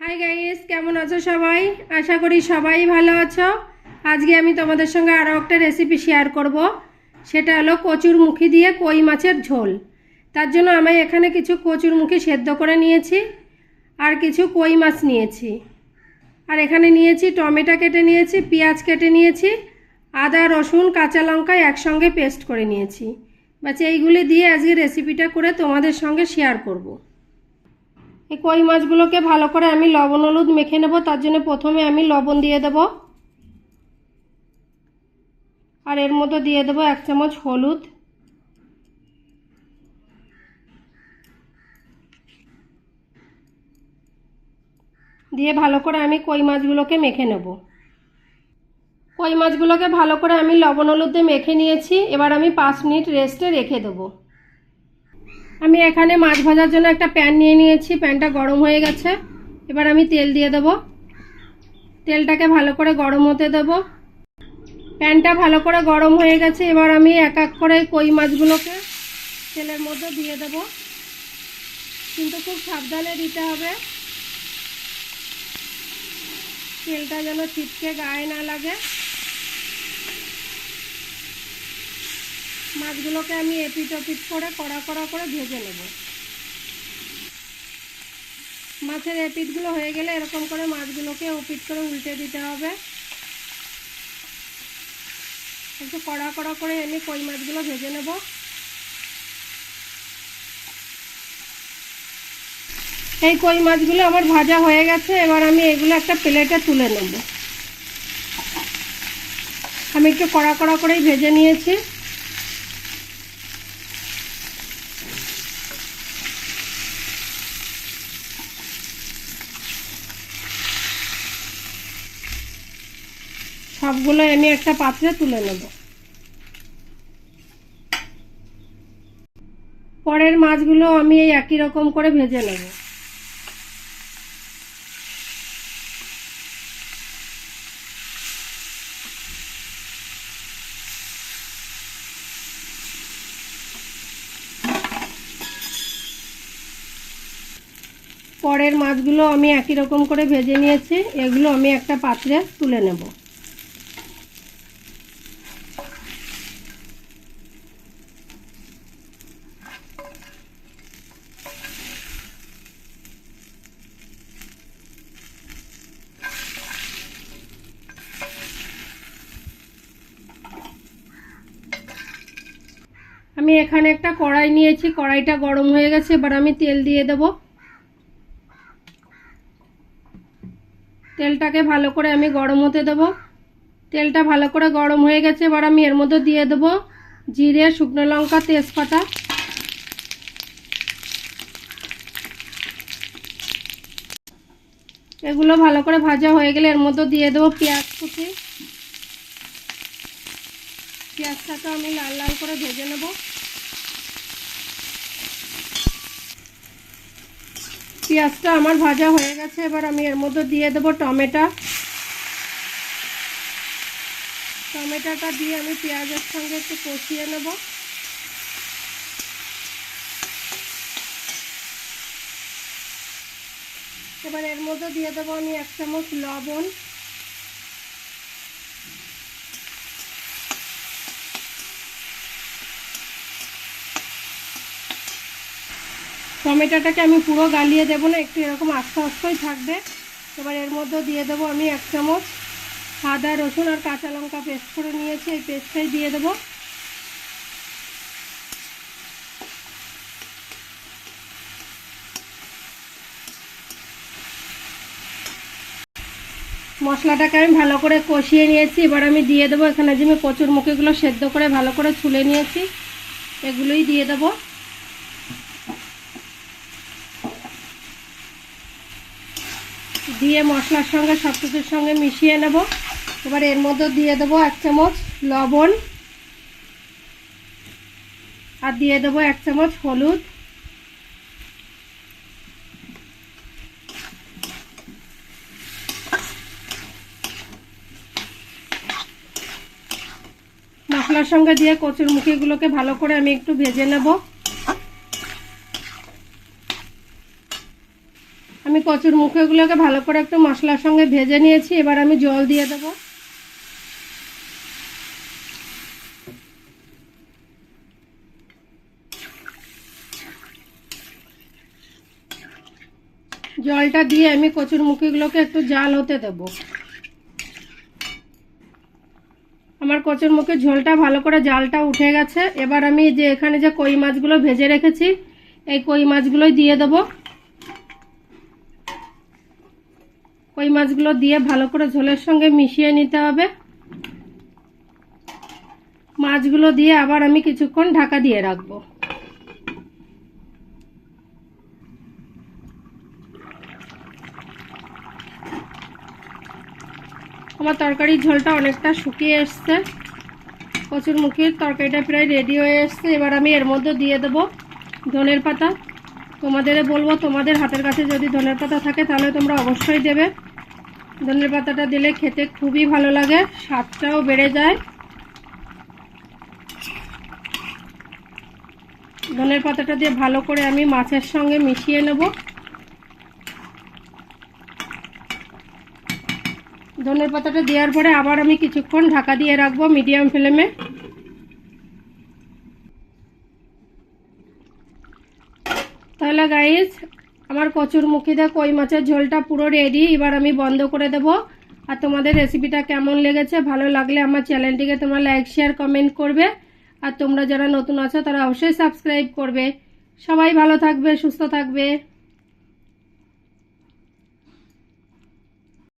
Hi guys কেমন আছো সবাই? আশা করি সবাই ভালো আছো। আজকে আমি তোমাদের সঙ্গে আরও একটা রেসিপি শেয়ার করব। সেটা হলো কচুর মুখি দিয়ে কই মাছের ঝোল। তার জন্য আমি এখানে কিছু কচুর মুখি সেদ্ধ করে নিয়েছি আর কিছু কই মাছ নিয়েছি। আর এখানে নিয়েছি টমেটো কেটে নিয়েছি, পেঁয়াজ কেটে নিয়েছি, আদা, রসুন, কাঁচা লঙ্কা একসঙ্গে পেস্ট করে নিয়েছি। বাচ্চা এইগুলি দিয়ে আজকে রেসিপিটা করে তোমাদের সঙ্গে শেয়ার করব। এই কই মাছগুলোকে ভালো করে আমি লবণ হলুদ মেখে নেব, তার জন্য প্রথমে আমি লবণ দিয়ে দেব। আর এর মধ্যে দিয়ে দেব এক চামচ হলুদ। দিয়ে ভালো করে আমি কই মাছগুলোকে মেখে নেব। কই মাছগুলোকে ভালো করে আমি লবণ হলুদ মেখে নিয়েছি, এবার আমি পাঁচ মিনিট রেস্টে রেখে দেবো। আমি এখানে মাছ ভাজার জন্য একটা প্যান নিয়ে নিয়েছি প্যানটা গরম হয়ে গেছে। এবার আমি তেল দিয়ে দেব। তেলটাকে ভালো করে গরম হতে দেব। প্যানটা ভালো করে গরম হয়ে গেছে, এবার আমি এক এক করে কই মাছগুলোকে তেলের মধ্যে দিয়ে দেব। কিন্তু খুব সাবধানে দিতে হবে। তেলটা যেন ছিটকে গায়ে না লাগে। মাছগুলোকে আমি এপিট ওপিট করে, কড়া কড়া করে ভেজে নেব। মাছের এপিটগুলো হয়ে গেলে এরকম করে মাছগুলোকে ওপিট করে উল্টে দিতে হবে। একটু কড়া কড়া করে আমি কই মাছগুলো ভেজে নেব। এই কই মাছগুলো আমার ভাজা হয়ে গেছে, এবার আমি এগুলো একটা প্লেটে তুলে নেব। আমি একটু কড়া কড়া করেই ভেজে নিয়েছি। সবগুলো আমি একটা পাত্রে তুলে নেব। পরের মাছগুলো আমি এই একই রকম করে ভেজে নেব। পরের মাছগুলো আমি একই রকম করে ভেজে নিয়েছি, এগুলো আমি একটা পাত্রে তুলে নেব। আমি এখানে একটা কড়াই নিয়েছি, কড়াইটা গরম হয়ে গেছে, এবার আমি তেল দিয়ে দেব। তেলটাকে ভালো করে আমি গরম হতে দেব। তেলটা ভালো করে গরম হয়ে গেছে, এবার আমি এর মধ্যে দিয়ে দেব জিরে, শুকনো লঙ্কা, তেজপাতা। এগুলো ভালো করে ভাজা হয়ে গেলে এর মধ্যে দিয়ে দেবো পেঁয়াজ কুচি। পেঁয়াজটাকে আমি লাল লাল করে ভেজে নেব। পেঁয়াজটা আমার ভাজা হয়ে গেছে, এবার আমি এর মধ্যে দিয়ে দেবো টমেটো। টমেটোটা দিয়ে আমি পেঁয়াজের সঙ্গে একটু কষিয়ে নেব। এবার এর মধ্যে দিয়ে দেবো আমি এক চামচ লবণ। টমেটোটাকে আমি পুরো গালিয়ে দেবো না, একটু এরকম আস্তে আস্তেই থাকবে। এবার এর মধ্যে দিয়ে দেবো আমি এক চামচ আদা, রসুন আর কাঁচা লঙ্কা পেস্ট করে নিয়েছি, এই পেস্টটাই দিয়ে দেবো। মশলাটাকে আমি ভালো করে কষিয়ে নিয়েছি, এবার আমি দিয়ে দেবো এখানে যে আমি কচুর মুখিগুলো সেদ্ধ করে ভালো করে ছুলে নিয়েছি, এগুলোই দিয়ে দেবো। দিয়ে মশলার সঙ্গে সব কিছুর সঙ্গে মিশিয়ে নেব। এবার এর মধ্যে দিয়ে দেবো এক চামচ লবণ। আর দিয়ে দেবো এক চামচ হলুদ। মশলার সঙ্গে দিয়ে কচুর মুখিগুলোকে ভালো করে আমি একটু ভেজে নেব। আমি কচুর মুখেগুলোকে ভালো করে একটু মশলার সঙ্গে ভেজে নিয়েছি, এবার আমি জল দিয়ে দেবো। জলটা দিয়ে আমি কচুর মুখিগুলোকে একটু জাল হতে দেব। আমার কচুর মুখে ঝোলটা ভালো করে জালটা উঠে গেছে। এবার আমি যে এখানে যে কই মাছগুলো ভেজে রেখেছি, এই কই মাছগুলোই দিয়ে দেব। কই মাছগুলো দিয়ে ভালো করে ঝোলের সঙ্গে মিশিয়ে নিতে হবে। মাছগুলো দিয়ে আবার আমি কিছুক্ষণ ঢাকা দিয়ে রাখব। আমার তরকারির ঝোলটা অনেকটা শুকিয়ে এসছে। কচুর মুখির তরকারিটা প্রায় রেডি হয়ে এসছে। এবার আমি এর মধ্যে দিয়ে দেবো ধনের পাতা। তোমাদের বলব, তোমাদের হাতের কাছে যদি ধনের পাতা থাকে তাহলে তোমরা অবশ্যই দেবে। ধনের পাতাটা দিলে খেতে খুবই ভালো লাগে, স্বাদটাও বেড়ে যায়। ধনের পাতাটা দিয়ে ভালো করে আমি মাছের সঙ্গে মিশিয়ে নেব। ধনের পাতাটা দেওয়ার পরে আবার আমি কিছুক্ষণ ঢাকা দিয়ে রাখব মিডিয়াম ফ্লেমে। তাহলে গাইজ আমার কচুর মুখিতে কই মাছের ঝোলটা পুরো রেডি এবার আমি বন্ধ করে দেব। আর তোমাদের রেসিপিটা কেমন লেগেছে, ভালো লাগলে আমার চ্যানেলটিকে তোমরা লাইক শেয়ার কমেন্ট করবে। আর তোমরা যারা নতুন আছো, তারা অবশ্যই সাবস্ক্রাইব করবে। সবাই ভালো থাকবে, সুস্থ থাকবে।